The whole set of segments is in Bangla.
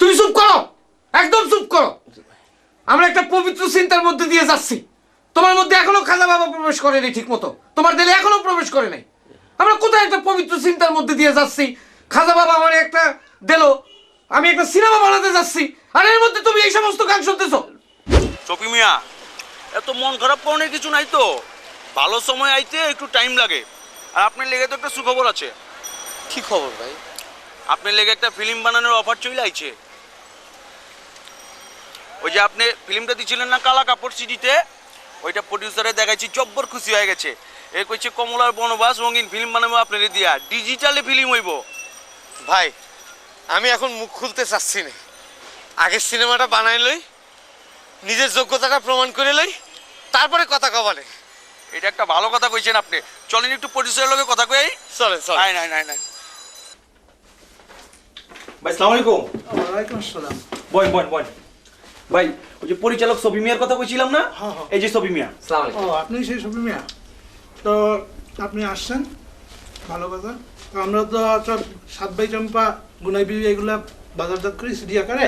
তুমি চুপ করো! একদম চুপ করো! আমরা একটা পবিত্র চিন্তার মধ্যে দিয়ে যাচ্ছি। তোমার মধ্যে এখনও খাজা বাবা প্রবেশ করেনি ঠিক মতো তোমার দিলে এখনও প্রবেশ করে নাই। আমরা কোথায় একটা পবিত্র চিন্তার মধ্যে দিয়ে যাচ্ছি? খাজা বাবা আমার একটা দিল। আমি একটা সিনেমা বানাতে যাচ্ছি। আর এর মধ্যে তুমি এই সমস্ত গান শুনতেছো। চপি মিয়া এত মন খারাপ করানোর কিছু নাই তো? ভালো সময় আইতে একটু টাইম লাগে। আর আপনার লেগে তো একটা সুখবর আছে। কি খবর ভাই? আপনার লেগে একটা ফিল্ম বানানোর অফার চলে আইছে। ওই যে আপনি ফিল্মটা দিছিলেন না কালা কাপড় সিডিতে? ওইটা প্রডিউসারে দেখাইছি জব্বর খুশি হয়ে গেছে। এ কইছে কমলার বনবাস রঙিন ফিল্ম বানাবো আপনার দিয়া। ডিজিটালে ফিল্ম হইব। ভাই আমি এখন মুখ খুলতে চাচ্ছি না। আগে সিনেমাটা বানাই লই নিজের যোগ্যতাটা প্রমাণ করে লই তারপরে কথা কবালে এটা একটা ভালো কথা কইছেন আপনি। চলেন একটু প্রডিউসারের লগে কথা কই চলে চলে নাই নাই নাই নাই ভাই সালাম আলাইকুম ওয়ালাইকুম আসসালাম। বয় বয় বয়। ভাই ওই যে পরিচালক সবি মিয়ার কথা বলছিলাম না? হ্যাঁ, হ্যাঁ। এই যে সবি মিয়া। ও আপনি সেই ছবি মিয়া? তো আপনি আসছেন ভালো কথা তো আমরা তো সব সাত বাই চম্পা গুনাই বিবি এগুলা বাজারজাত করি সিডি আকারে।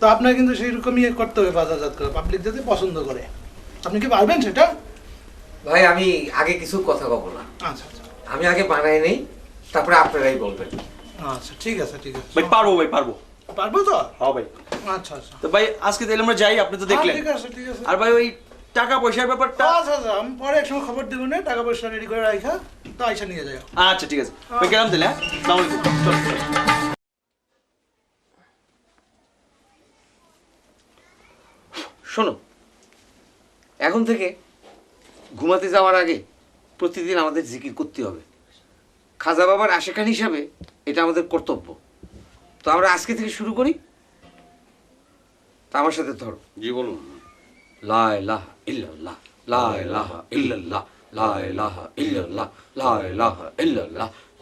তো আপনার কিন্তু সেই রকমই করতে হবে বাজারজাত করে পাবলিক যাতে পছন্দ করে। আপনি কি পারবেন সেটা? ভাই আমি আগে কিছু কথা কব না। আচ্ছা আচ্ছা। আমি আগে বানাই নেই তারপরে আপনারাই বলবেন। আচ্ছা ঠিক আছে ঠিক আছে। ভাই পারব ভাই পারব। পারব তো? হ্যাঁ ভাই। আচ্ছা আচ্ছা। তো ভাই আজকে তাহলে আমরা যাই আপনি তো দেখলেন। হ্যাঁ, ঠিক আছে ঠিক আছে। আর ভাই ওই টাকা পয়সার ব্যাপারটা আচ্ছা আচ্ছা আমি পরে এক খবর দেবো না টাকা পয়সা রেডি করে রাখা তো আইসা নিয়ে যাও আচ্ছা ঠিক আছে। ভাই গেলাম তাহলে হ্যাঁ? সালাম আলাইকুম। চল, চল। শোনো এখন থেকে ঘুমাতে যাওয়ার আগে প্রতিদিন আমাদের জিকির করতে হবে। খাজা বাবার আশেখান হিসাবে এটা আমাদের কর্তব্য। তো আমরা আজকে থেকে শুরু করি। তা আমার সাথে ধরো। জি বলুন। লা ইলাহা ইল্লাল্লাহ লা ইলাহা ইল্লাল্লাহ লা ইলাহা ইল্লাল্লাহ লা ইলাহা ইল্লাল্লাহ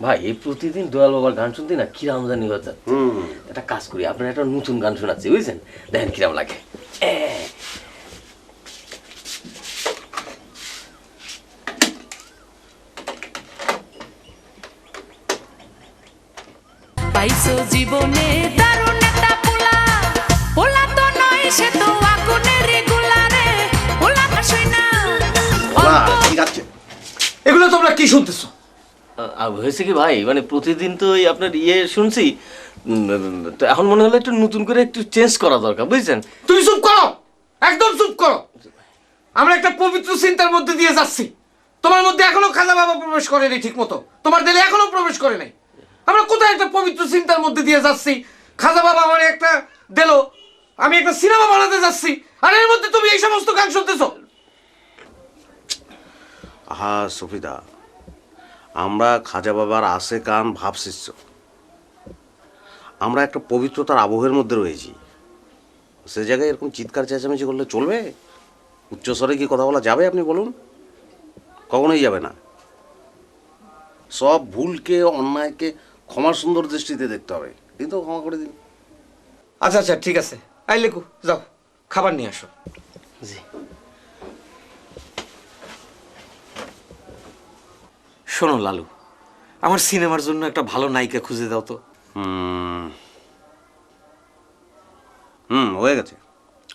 ভাই এই প্রতিদিন দয়াল বাবার গান শুনতে না কিরাম জানি হচ্ছে হুম। একটা কাজ করি আপনার একটা নতুন গান শোনাচ্ছি বুঝছেন? দেখেন কিরাম লাগে। পাইছো জীবনে দারুণ একটা পোলা। পোলা তো নয় সে তো আগুনের গুলারে পোলা পাশই না। ঠিক আছে এগুলো তোমরা কি শুনতেছো? হয়েছে কি ভাই? মানে প্রতিদিন তো এই আপনার ইয়ে শুনছি তো এখন মনে হলো একটু নতুন করে একটু চেঞ্জ করা দরকার বুঝছেন? তুমি চুপ করো! একদম চুপ করো! আমরা একটা পবিত্র চিন্তার মধ্যে দিয়ে যাচ্ছি। তোমার মধ্যে এখনও খাজা বাবা প্রবেশ করেনি ঠিক মতো তোমার দিলে এখনও প্রবেশ করে নাই। আমরা কোথায় একটা পবিত্র চিন্তার মধ্যে দিয়ে যাচ্ছি? খাজা বাবা আমার একটা দিল। আমি একটা সিনেমা বানাতে যাচ্ছি। আর এর মধ্যে তুমি এই সমস্ত গান শুনতেছো? আহা সফিদা। আমরা খাজা বাবার আসে কান ভাব শিষ্য আমরা একটা পবিত্রতার আবহের মধ্যে রয়েছি। সে জায়গায় এরকম চিৎকার চেঁচামেচি করলে চলবে? উচ্চস্বরে কি কথা বলা যাবে আপনি বলুন? কখনোই যাবে না। সব ভুলকে অন্যায়কে ক্ষমার সুন্দর দৃষ্টিতে দেখতে হবে। দিন তো ক্ষমা করে দিন। আচ্ছা আচ্ছা ঠিক আছে। আই লেকু যাও। খাবার নিয়ে আসো। জি। শোনো লালু, আমার সিনেমার জন্য একটা ভালো নায়িকা খুঁজে দাও তো। হুম। হয়ে গেছে।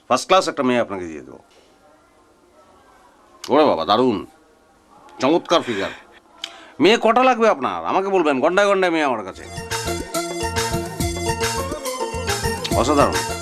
ফার্স্ট ক্লাস একটা মেয়ে আপনাকে দিয়ে দেবো। ওরে বাবা, দারুণ। চমৎকার ফিগার মেয়ে কটা লাগবে আপনার? আমাকে বলবেন ঘন্টায় ঘন্টায় মেয়ে আমার কাছে। অসাধারণ।